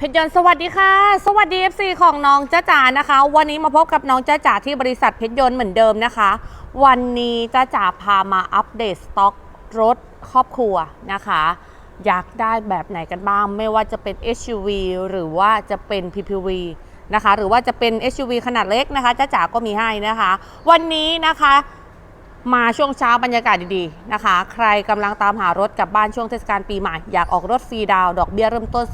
เพชรยนต์สวัสดีค่ะ สวัสดี FC ของน้องจ้าจ๋านะคะ วันนี้มาพบกับน้องจ้าจ๋าที่บริษัทเพชรยนต์เหมือนเดิมนะคะ วันนี้จ้าจ๋าพามาอัปเดตสต็อกรถครอบครัวนะคะ อยากได้แบบไหนกันบ้าง ไม่ว่าจะเป็น SUV หรือว่าจะเป็น PPV นะคะ หรือว่าจะเป็น SUV ขนาดเล็กนะคะจ้าจ๋าก็มีให้นะคะ วันนี้นะคะ มาช่วงเช้าบรรยากาศดีๆนะคะ ใครกำลังตามหารถกลับบ้านช่วงเทศกาลปีใหม่ อยากออกรถฟรีดาวดอกเบี้ยเริ่มต้น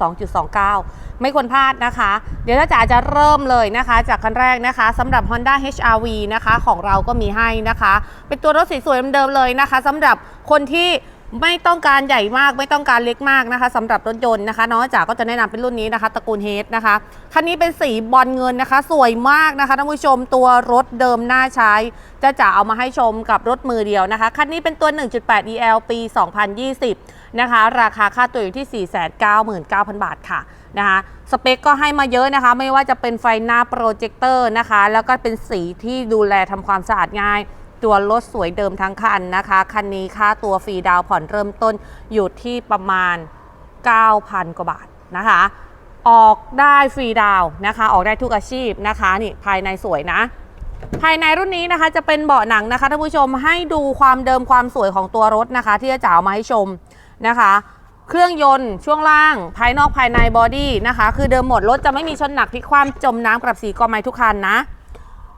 2.29 ไม่ควรพลาดนะคะ เดี๋ยวถ้าจ๋าจะเริ่มเลยนะคะ จากคันแรกนะคะสำหรับ Honda HRV นะคะ ของเราก็มีให้นะคะ เป็นตัวรถสวยๆเดิมๆเลยนะคะสำหรับคนที่ ไม่ต้องการใหญ่มากไม่ต้องการเล็กมากนะคะสำหรับรถยนต์นะคะน้องจ๋าก็จะแนะนำเป็นรุ่นนี้นะคะตระกูลเฮดนะคะคันนี้เป็นสีบอลเงินนะคะ สวยมากนะคะท่านผู้ชมตัวรถเดิมน่าใช้ จะจ๋าเอามาให้ชมกับรถมือเดียวนะคะคันนี้เป็นตัว 1.8 EL ปี 2020 นะคะ ราคาค่าตัวอยู่ที่ 499,000 บาทค่ะนะคะสเปคก็ให้มาเยอะนะคะ ไม่ว่าจะเป็นไฟหน้าโปรเจคเตอร์นะคะ แล้วก็เป็นสีที่ดูแลทำความสะอาดง่าย ตัวรถสวยเดิมทั้งคันนะคะ คันนี้ค่าตัวฟรีดาวผ่อนเริ่มต้นอยู่ที่ประมาณ 9,000 กว่าบาทนะคะ ออกได้ฟรีดาวนะคะ ออกได้ทุกอาชีพนะคะนี่ภายในสวยนะ ภายในรุ่นนี้นะคะจะเป็นเบาะหนังนะคะท่านผู้ชมให้ดูความเดิมความสวยของตัวรถนะคะ ที่จะจ๋าเอามาให้ชมนะคะเครื่องยนต์ช่วงล่างภายนอกภายในบอดี้นะคะ คือเดิมหมดรถจะไม่มีชนหนักพลิกคว่ำจมน้ำกับสีกอไม้ทุกคันนะ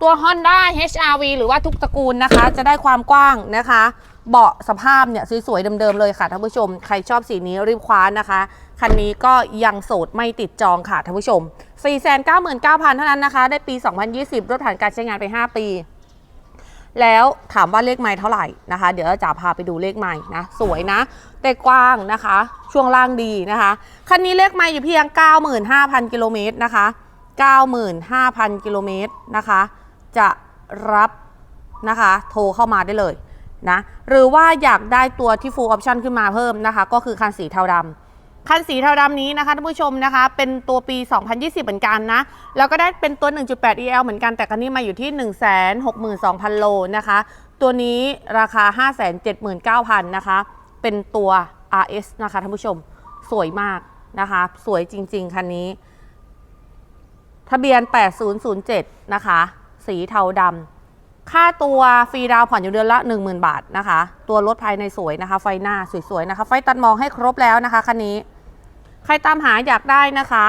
ตัว Honda HRV หรือว่าทุกตระกูลนะคะ จะได้ความกว้างนะคะ เบาะสภาพเนี่ยสวยๆเดิมๆเลยค่ะท่านผู้ชม ใครชอบสีนี้รีบคว้านะคะ คันนี้ก็ยังโสดไม่ติดจองค่ะท่านผู้ชม 499,000 เท่านั้นนะคะ ได้ปี 2020 รถผ่านการใช้งานไป 5 ปี แล้วถามว่าเลขไม้เท่าไหร่นะคะ เดี๋ยวจะพาไปดูเลขไม้นะ สวยนะ แต่กว้างนะคะ ช่วงล่างดีนะคะ คันนี้เลขไม้อยู่เพียง 95,000 กิโลเมตรนะคะ 95,000 กิโลเมตรนะคะ จะรับนะคะโทรเข้ามาได้เลยนะหรือว่าอยากได้ตัวที่ full option ขึ้นมาเพิ่มนะคะ ก็คือคันสีเทาดำคันสีเทาดำนี้นะคะท่านผู้ชมนะคะ เป็นตัวปี 2020 เหมือนกันนะ แล้วก็ได้เป็นตัว 1.8 EL เหมือนกันแต่คันนี้มาอยู่ที่ 162,000 โลนะคะ ตัวนี้ราคา 579,000 นะคะ เป็นตัว RS นะคะท่านผู้ชมสวยมากนะคะ สวยจริง ๆ คันนี้ ทะเบียน 8007 นะคะ สีเทาดำค่าตัวฟรีดาวผ่อนอยู่เดือนละ 10,000 บาทนะคะ ตัวรถภายในสวยนะคะ ไฟหน้าสวยๆนะคะ ไฟตัดมองให้ครบแล้วนะคะคันนี้ ใครตามหาอยากได้นะคะ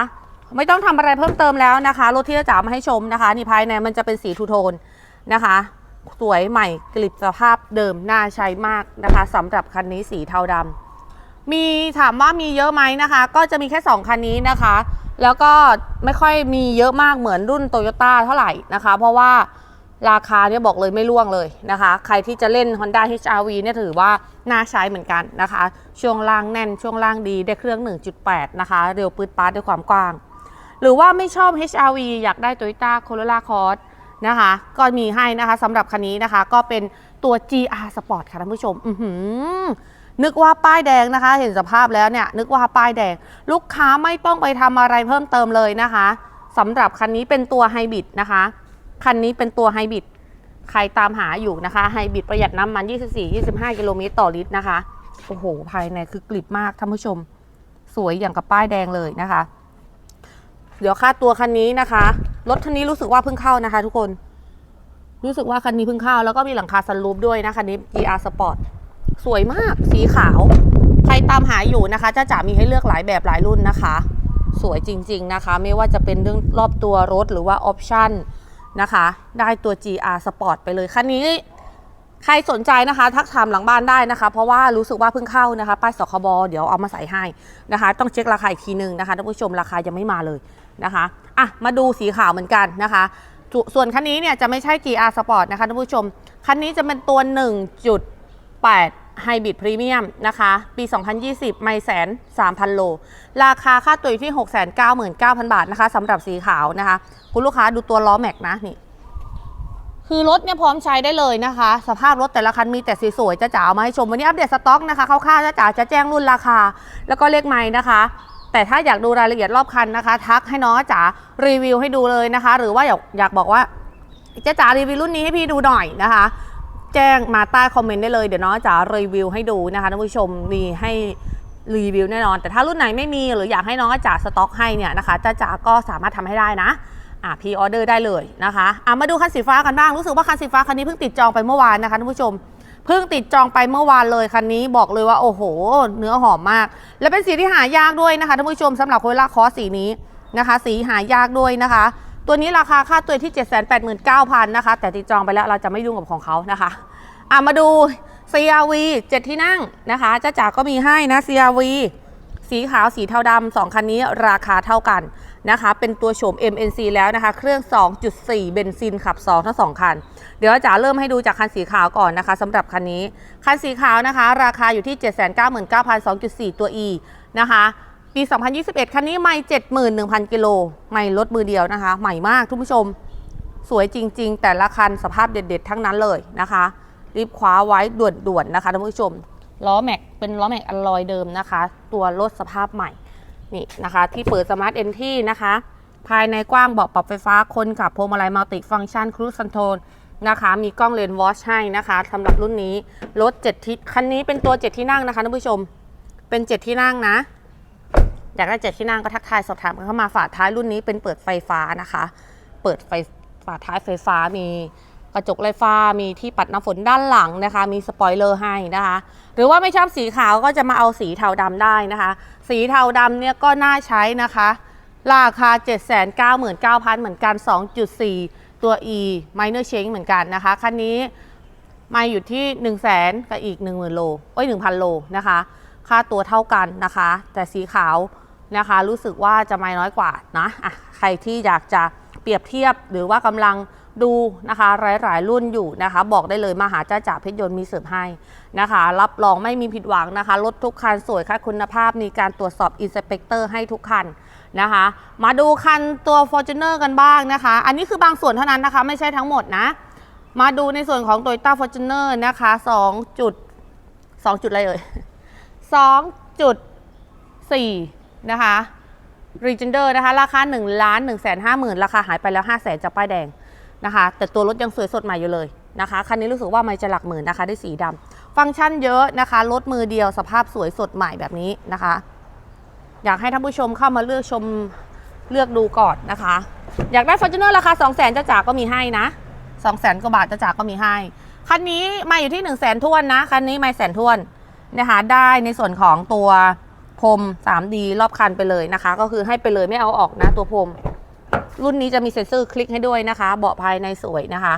ไม่ต้องทำอะไรเพิ่มเติมแล้วนะคะรถที่จะจ๋ามาให้ชมนะคะนี่ภายในมันจะเป็นสีทูโทนนะคะสวยใหม่กลิบสภาพเดิมน่าใช้มากนะคะสำหรับคันนี้สีเทาดำมีถามว่ามีเยอะไหมนะคะ ก็จะมีแค่ 2 คันนี้นะคะ แล้วก็ไม่ค่อยมีเยอะมากเหมือนรุ่นโตโยต้าเท่าไหร่นะคะ เพราะว่าราคาเนี่ยบอกเลยไม่ล่วงเลยนะคะ ใครที่จะเล่น Honda HRV เนี่ยถือว่าน่าใช้เหมือนกันนะคะ ช่วงล่างแน่นช่วงล่างดีได้เครื่อง 1.8 นะคะ เร็วปืดปาร์ดด้วยความกว้าง หรือว่าไม่ชอบ HRV อยากได้ Toyota Corolla Cross นะคะ ก็มีให้นะคะสำหรับคันนี้นะคะ ก็เป็นตัว GR Sport ค่ะท่านผู้ชม อือหือ นึกว่าป้ายแดงนะคะ เห็นสภาพแล้วเนี่ยนึกว่าป้ายแดง ลูกค้าไม่ต้องไปทำอะไรเพิ่มเติมเลยนะคะสำหรับคันนี้เป็นตัวไฮบริดนะคะ คันนี้เป็นตัวไฮบริดใครตามหาอยู่นะคะไฮบริดประหยัดน้ำมัน 24-25 กิโลเมตรต่อลิตรนะคะโอ้โห ภายในคือกลิบมากท่านผู้ชม สวยอย่างกับป้ายแดงเลยนะคะ เดี๋ยวค่าตัวคันนี้นะคะ รถคันนี้รู้สึกว่าเพิ่งเข้านะคะ ทุกคน รู้สึกว่าคันนี้เพิ่งเข้า แล้วก็มีหลังคาซันรูฟด้วยนะคันนี้ GR Sport สวยมากสีขาว ใครตามหาอยู่นะคะจะจ๋ามีให้เลือกหลายแบบหลายรุ่นนะคะ สวยจริง ๆนะคะ ไม่ว่าจะเป็นเรื่องรอบตัวรถหรือว่าออปชั่นนะคะ ได้ตัว GR Sport ไปเลยคันนี้ใครสนใจนะคะ ทักถามหลังบ้านได้นะคะ เพราะว่ารู้สึกว่าเพิ่งเข้านะคะ ป้ายสคบเดี๋ยวเอามาใส่ให้นะคะ ต้องเช็คราคาอีกทีหนึ่งนะคะท่านผู้ชมราคายังไม่มาเลยนะคะอะมาดูสีขาวเหมือนกันนะคะสส่วนคันนี้เนี่ยจะไม่ใช่ GR Sport นะคะท่านผู้ชม คันนี้จะเป็นตัว 1.8 ไฮบริดพรีเมียมนะคะ ปี 2020 ไม่แสน3,000 โล ราคาค่าตัวอยู่ที่ 699,000 บาทนะคะสำหรับสีขาวนะคะ คุณลูกค้าดูตัวล้อแม็กนะนี่ คือรถเนี่ยพร้อมใช้ได้เลยนะคะ สภาพรถแต่ละคันมีแต่สีสวยจะจ๋าเอามาให้ชม วันนี้อัปเดตสต็อกนะคะคร่าวๆจะจ๋าจะแจ้งรุ่นราคา แล้วก็เลขไม้นะคะแต่ถ้าอยากดูรายละเอียดรอบคันนะคะ ทักให้น้องจ๋ารีวิวให้ดูเลยนะคะ หรือว่าอยากอยากบอกว่าจะจ๋ารีวิวรุ่นนี้ให้พี่ดูหน่อยนะคะ แจ้งมาใต้คอมเมนต์ได้เลย เดี๋ยวน้องจ๋ารีวิวให้ดูนะคะท่านผู้ชมมีให้รีวิวแน่นอน แต่ถ้ารุ่นไหนไม่มีหรืออยากให้น้องจ๋าสต็อกให้เนี่ยนะคะจ้าจ๋าก็สามารถทำให้ได้นะอะพีออเดอร์ได้เลยนะคะอะมาดูคันสีฟ้ากันบ้างรู้สึกว่าคันสีฟ้าคันนี้เพิ่งติดจองไปเมื่อวานนะคะท่านผู้ชมเพิ่งติดจองไปเมื่อวานเลยคันนี้บอกเลยว่าโอ้โห เนื้อหอมมาก และเป็นสีที่หายากด้วยนะคะท่านผู้ชมสำหรับโคล่าคอสสีนี้นะคะ สีหายากด้วยนะคะ ตัวนี้ราคาค่าตัวที่ 789,000นะคะ แต่ติดจองไปแล้วเราจะไม่ยุ่งกับของเขานะคะอะมาดู CRV 7 ที่นั่งนะคะจ้าจ๋าก็มีให้นะ CRV สีขาวสีเทาดำสองคันนี้ราคาเท่ากันนะคะ เป็นตัวโฉม MNC แล้วนะคะ เครื่อง 2.4 เบนซินขับ 2 ทั้ง 2 คัน เดี๋ยวจ๋าเริ่มให้ดูจากคันสีขาวก่อนนะคะสำหรับคันนี้ คันสีขาวนะคะ ราคาอยู่ที่ 799,000 2.4 ตัว E นะคะ ปี 2021 คันนี้ไม่71,000 กิโล ไม่ลดมือเดียวนะคะ ใหม่มากทุกผู้ชม สวยจริง ๆ แต่ละคันสภาพเด็ด ๆ ทั้งนั้นเลยนะคะ รีบคว้าไว้ด่วน ๆ นะคะท่านผู้ชม ล้อแม็กเป็นล้อแม็กอลลอยเดิมนะคะ ตัวรถสภาพใหม่ นี่นะคะ ที่เปิดสมาร์ทเอนที่นะคะ ภายในกว้างเบาะปรับไฟฟ้าคนขับพวงมาลัยมัลติฟังก์ชันครู i คอนโทรลนะคะ มีกล้องเลนส์วอชให้นะคะสำหรับรุ่นนี้ รถ 7ที่คันนี้เป็นตัว 7 ที่นั่งนะคะท่านผู้ชม เป็น 7 ที่นั่งนะ อยากได้7ที่นั่งก็ทักทายสอบถามกันเข้ามาฝาท้ายรุ่นนี้เป็นเปิดไฟฟ้านะคะ เปิดไฟฝาท้ายไฟฟ้ามีกระจกไฟฟ้ามีที่ปัดน้ำฝนด้านหลังนะคะ มีสปอยเลอร์ให้นะคะ หรือว่าไม่ชอบสีขาวก็จะมาเอาสีเทาดำได้นะคะ สีเทาดำเนี่ยก็น่าใช้นะคะ ราคา 799,000 เหมือนกัน 2.4 ตัว E minor change เหมือนกันนะคะ คันนี้มาอยู่ที่ 1 0 0 0 0แสนกับอีก 10,000 โลเอ้ย 1,000 โลนะคะ ค่าตัวเท่ากันนะคะ แต่สีขาว นะคะ รู้สึกว่าจะไม่น้อยกว่านะอะใครที่อยากจะเปรียบเทียบหรือว่ากำลังดูนะคะหลายๆ รุ่นอยู่นะคะ บอกได้เลยมาหาจ้าจ่าเพชรยนต์มีเสริมให้นะคะ รับรองไม่มีผิดหวังนะคะรถทุกคันสวยค่ะคุณภาพมีการตรวจสอบอินสเปกเตอร์ให้ทุกคันนะคะ มาดูคันตัว Fortuner กันบ้างนะคะ อันนี้คือบางส่วนเท่านั้นนะคะ ไม่ใช่ทั้งหมดนะ มาดูในส่วนของ Toyota Fortuner นะคะ2จุด2จุดอะไรเอ่ย2.4 นะคะ r e g e n d e r นะคะ ราคา1ล้าน1 5 0 0 0 0ราคาหายไปแล้ว5 0 0 0 0 0จากป้ายแดงนะคะ แต่ตัวรถยังสวยสดใหม่อยู่เลยนะคะ คันนี้รู้สึกว่าไม่จะหลักหมื่นนะคะได้สีดำฟังก์ชันเยอะนะคะรถมือเดียวสภาพสวยสดใหม่แบบนี้นะคะ อยากให้ท่านผู้ชมเข้ามาเลือกชมเลือกดูก่อนนะคะ อยากได้ Fortuner ราคา 2 0 0 0 0 0จ้าจ๋าก็มีให้นะ 2 0 0 0 0 0กว่าบาทจ้าจ๋าก็มีให้ คันนี้มาอยู่ที่1 0 0 0 0แสนทวนนะ คันนี้ไม่แสนทวนนะคะได้ในส่วนของตัว พรม 3D รอบคันไปเลยนะคะ ก็คือให้ไปเลยไม่เอาออกนะตัวพรม รุ่นนี้จะมีเซ็นเซอร์คลิกให้ด้วยนะคะ เบาะภายในสวยนะคะ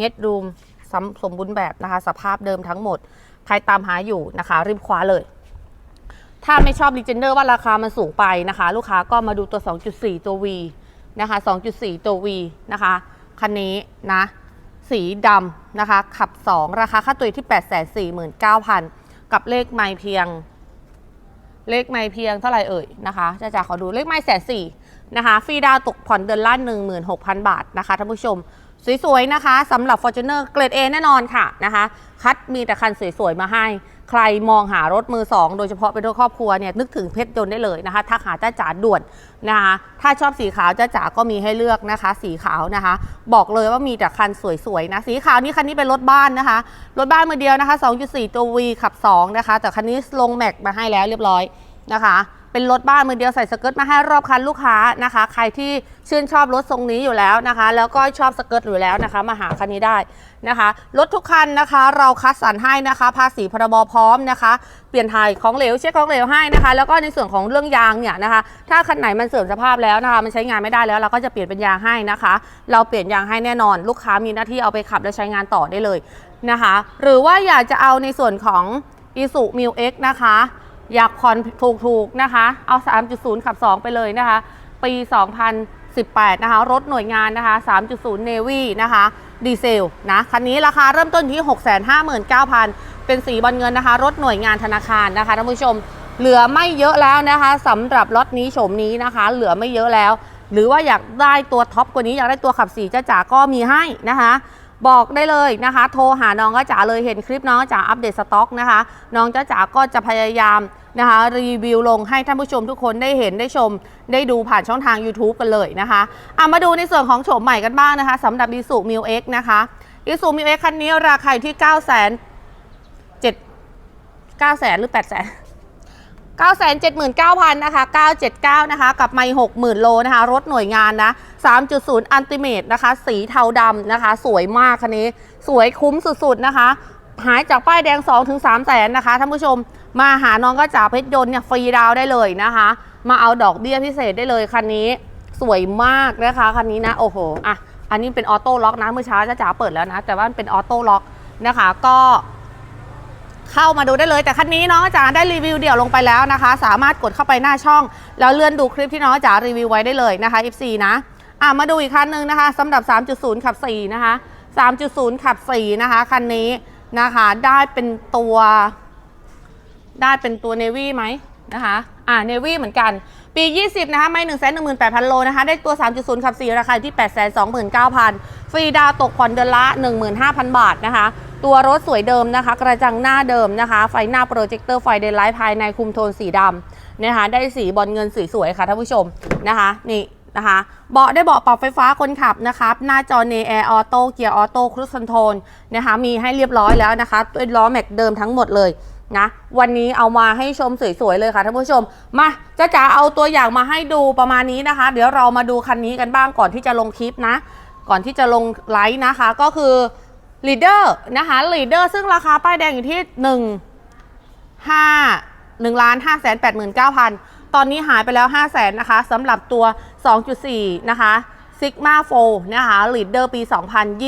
Headroom สมสมบูรณ์แบบนะคะ สภาพเดิมทั้งหมด ใครตามหาอยู่นะคะ รีบคว้าเลย ถ้าไม่ชอบ Legender ว่าราคามันสูงไปนะคะ ลูกค้าก็มาดูตัว 2.4 ตัว V นะคะ 2.4 ตัว V นะคะคันนี้นะสีดำนะคะ ขับ 2 ราคาค่าตัวที่ 849,000 กับเลขไม่เพียง เลขไม่เพียงเท่าไหร่เอ่ยนะคะจะจะขอดูเลขไม่แสนสี่นะคะฟรีดาวตกผ่อนเดือนละ16,000 บาทนะคะท่านผู้ชม สวยๆนะคะสำหรับ Fortuner เกรด A แน่นอนค่ะนะคะ คัดมีแต่คันสวยๆมาให้ ใครมองหารถมือสองโดยเฉพาะเป็นรถครอบครัวเนี่ยนึกถึงเพชรยนต์ได้เลยนะคะทักหาจ้าจ๋าด่วนนะคะถ้าชอบสีขาวจ้าจ๋าก็มีให้เลือกนะคะ สีขาวนะคะ บอกเลยว่ามีแต่คันสวยๆนะสีขาวนี่คันนี้เป็นรถบ้านนะคะรถบ้านมือเดียวนะคะ 2.4 ตัว V ขับ 2 นะคะ แต่คันนี้ลงแม็กมาให้แล้วเรียบร้อยนะคะ เป็นรถบ้านมือเดียวใส่สเกิร์ตมาให้รอบคันลูกค้านะคะ ใครที่ชื่นชอบรถทรงนี้อยู่แล้วนะคะ แล้วก็ชอบสเกิร์ตอยู่แล้วนะคะ มาหาคันนี้ได้นะคะรถทุกคันนะคะ เราคัดสรรให้นะคะ ภาษีพรบพร้อมนะคะ เปลี่ยนถ่ายของเหลวเช็คของเหลวให้นะคะ แล้วก็ในส่วนของเรื่องยางเนี่ยนะคะ ถ้าคันไหนมันเสื่อมสภาพแล้วนะคะมันใช้งานไม่ได้แล้วเราก็จะเปลี่ยนเป็นยางให้นะคะ เราเปลี่ยนยางให้แน่นอน ลูกค้ามีหน้าที่เอาไปขับและใช้งานต่อได้เลยนะคะ หรือว่าอยากจะเอาในส่วนของ i s u m i l X นะคะ อยากผ่อนถูกๆนะคะ เอา 3.0 ขับ 2 ไปเลยนะคะ ปี 2018 นะคะ รถหน่วยงานนะคะ 3.0 Navy นะคะ ดีเซลนะ คันนี้ราคาเริ่มต้นที่ 659,000 เป็นสีบอลเงินนะคะ รถหน่วยงานธนาคารนะคะท่านผู้ชม เหลือไม่เยอะแล้วนะคะสำหรับรถนี้โฉมนี้นะคะ เหลือไม่เยอะแล้ว หรือว่าอยากได้ตัวท็อปกว่านี้ อยากได้ตัวขับสีจ้าจ๋าก็มีให้นะคะ บอกได้เลยนะคะ โทรหาน้องจ้าจ๋าเลยเห็นคลิปน้องจ้าอัปเดตสต็อกนะคะ น้องจ้าจ๋าก็จะพยายามนะคะรีวิวลงให้ท่านผู้ชมทุกคนได้เห็นได้ชม ได้ดูผ่านช่องทาง YouTube กันเลยนะคะอะมาดูในส่วนของโฉมใหม่กันบ้างนะคะสำหรับ i s u m i l X นะคะ i s u m i l X คันนี้ราคาอยู่ที่ 9 0 0 0 0 7 9 0 0 0 0หรือ 8 0 0 0 0 979,000นะคะ979นะคะกับไม่60,000 โลนะคะ รถหน่วยงานนะ 3.0 อันติเมตนะคะ สีเทาดำนะคะ สวยมากคันนี้ สวยคุ้มสุดๆนะคะ หายจากป้ายแดง 2-3ถึงแสนนะคะท่านผู้ชมมาหาน้องก็จ่าเพชรยนต์เนี่ยฟรีดาวได้เลยนะคะ มาเอาดอกเบี้ยพิเศษได้เลยคันนี้สวยมากนะคะคันนี้นะโอ้โหอะอันนี้เป็นออโต้ล็อกนะเมื่อเช้าจ้าจ๋าเปิดแล้วนะ แต่ว่ามันเป็นออโต้ล็อกนะคะ ก็ เข้ามาดูได้เลย แต่คันนี้น้องจ๋าได้รีวิวเดี่ยวลงไปแล้วนะคะ สามารถกดเข้าไปหน้าช่อง แล้วเลื่อนดูคลิปที่น้องจ๋ารีวิวไว้ได้เลยนะคะ FC นะอะมาดูอีกคันหนึ่งนะคะสำหรับ 3.0 ขับ 4 นะคะ 3.0 ขับ 4 นะคะคันนี้นะคะได้เป็นตัว ได้เป็นตัวเนวี่ไหมนะคะอ่าเนวี่เหมือนกัน ปี 20 นะคะ ไม่ 1 1 8 0 0 0 โลนะคะ ได้ตัว 3.0 ขับ 4 ราคาอยู่ที่ 829,000 ฟรีดาวตกผ่อนเดือนละ 15,000 บาทนะคะ ตัวรถสวยเดิมนะคะ กระจังหน้าเดิมนะคะ ไฟหน้าโปรเจคเตอร์ไฟเดนไลท์ภายในคุมโทนสีดำนะคะ ได้สีบอลเงินสีสวยค่ะท่านผู้ชมนะคะ นี่นะคะเบาะได้เบาะปรับไฟฟ้าคนขับนะครับหน้าจอเนแอร์ออโต้เกียร์ออโต้ครู i คอนโทรลนะคะมีให้เรียบร้อยแล้วนะคะด้วยล้อแม็กเดิมทั้งหมดเลยนะวันนี้เอามาให้ชมสวยๆเลยค่ะท่านผู้ชม มาจ้าจ๋าเอาตัวอย่างมาให้ดูประมาณนี้นะคะ เดี๋ยวเรามาดูคันนี้กันบ้างก่อนที่จะลงคลิปนะ ก่อนที่จะลงไลฟ์นะคะก็คือ leader นะคะ leader ซึ่งราคาป้ายแดงอยู่ที่1 5 1ล้าน5 8 9 0 0 0ตอนนี้หายไปแล้ว5 0 0แสนนะคะสำหรับตัว 2.4 นะคะ Sigma 4นะคะ leader ปี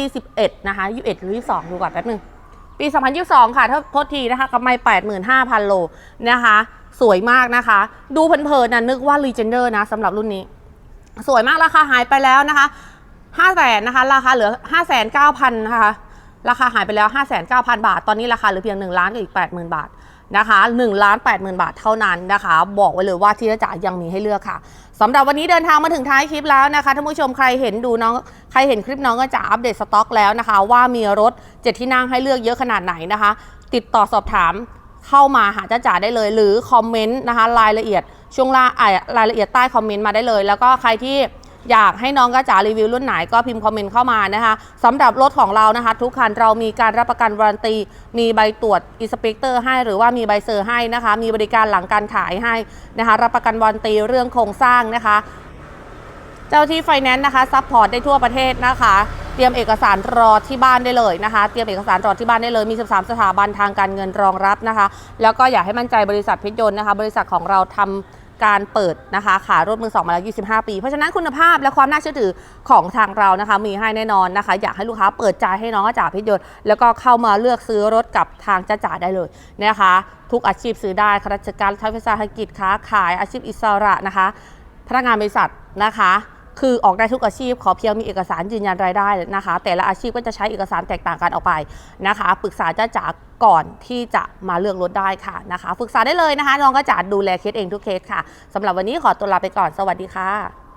2021 นะคะ 21 หรือ 22 ดูก่อนแป๊บนึง ปี 2022 ค่ะ ถ้าโทษทีนะคะกำไร85,000 โลนะคะ สวยมากนะคะ ดูเพลินๆนะนึกว่า Legender นะสำหรับรุ่นนี้ สวยมากราคาหายไปแล้วนะคะ5 0 0แสนนะคะ ราคาเหลือ 5 9 0 0 0นะคะ ราคาหายไปแล้ว 5 9 0 0 0 บาท ตอนนี้ราคาเหลือเพียง 1 ล้านกับอีก 80,000 บาทนะคะ1ล้าน80,000 บาทเท่านั้นนะคะ บอกไว้เลยว่าที่จะจ่ายยังมีให้เลือกค่ะสำหรับวันนี้เดินทางมาถึงท้ายคลิปแล้วนะคะท่านผู้ชมใครเห็นดูน้องใครเห็นคลิปน้องก็จะอัปเดตสต็อกแล้วนะคะ ว่ามีรถเจ็ดที่นั่งให้เลือกเยอะขนาดไหนนะคะ ติดต่อสอบถามเข้ามาหาจ้าจ๋าได้เลย หรือคอมเมนต์นะคะรายละเอียดช่วงล่างรายละเอียดใต้คอมเมนต์มาได้เลย แล้วก็ใครที่ อยากให้น้องกระจ๋ารีวิวรุ่นไหนก็พิมพ์คอมเมนต์เข้ามานะคะสำหรับรถของเรานะคะ ทุกคันเรามีการรับประกันวารันตี มีใบตรวจอินสเปกเตอร์ให้หรือว่ามีใบเซอร์ให้นะคะ มีบริการหลังการขายให้นะคะ รับประกันวารันตีเรื่องโครงสร้างนะคะ เจ้าที่ไฟแนนซ์นะคะซัพพอร์ตได้ทั่วประเทศนะคะ เตรียมเอกสารรอที่บ้านได้เลยนะคะ เตรียมเอกสารรอที่บ้านได้เลยมี 13 สถาบันทางการเงินรองรับนะคะ แล้วก็อยากให้มั่นใจบริษัทพชรยนต์นะคะ บริษัทของเราทำ การเปิดนะคะขายรถมือสองมาแล้ว 25 ปี เพราะฉะนั้นคุณภาพและความน่าเชื่อถือของทางเรานะคะ มีให้แน่นอนนะคะ อยากให้ลูกค้าเปิดใจให้น้องจ่าพิยนต์แล้วก็เข้ามาเลือกซื้อรถกับทางจ้าจ่าได้เลยนะคะ ทุกอาชีพซื้อได้ข้าราชการทัพวิสาหกิจค้าขายอาชีพอิสระนะคะ พนักงานบริษัทนะคะ คือออกได้ทุกอาชีพ ขอเพียงมีเอกสารยืนยันรายได้นะคะ แต่ละอาชีพก็จะใช้เอกสารแตกต่างกันออกไปนะคะ ปรึกษาจ้าจ๋าก่อนที่จะมาเลือกรถได้ค่ะนะคะปรึกษาได้เลยนะคะน้องก็จะดูแลเคสเองทุกเคสค่ะสำหรับวันนี้ขอตัวลาไปก่อนสวัสดีค่ะ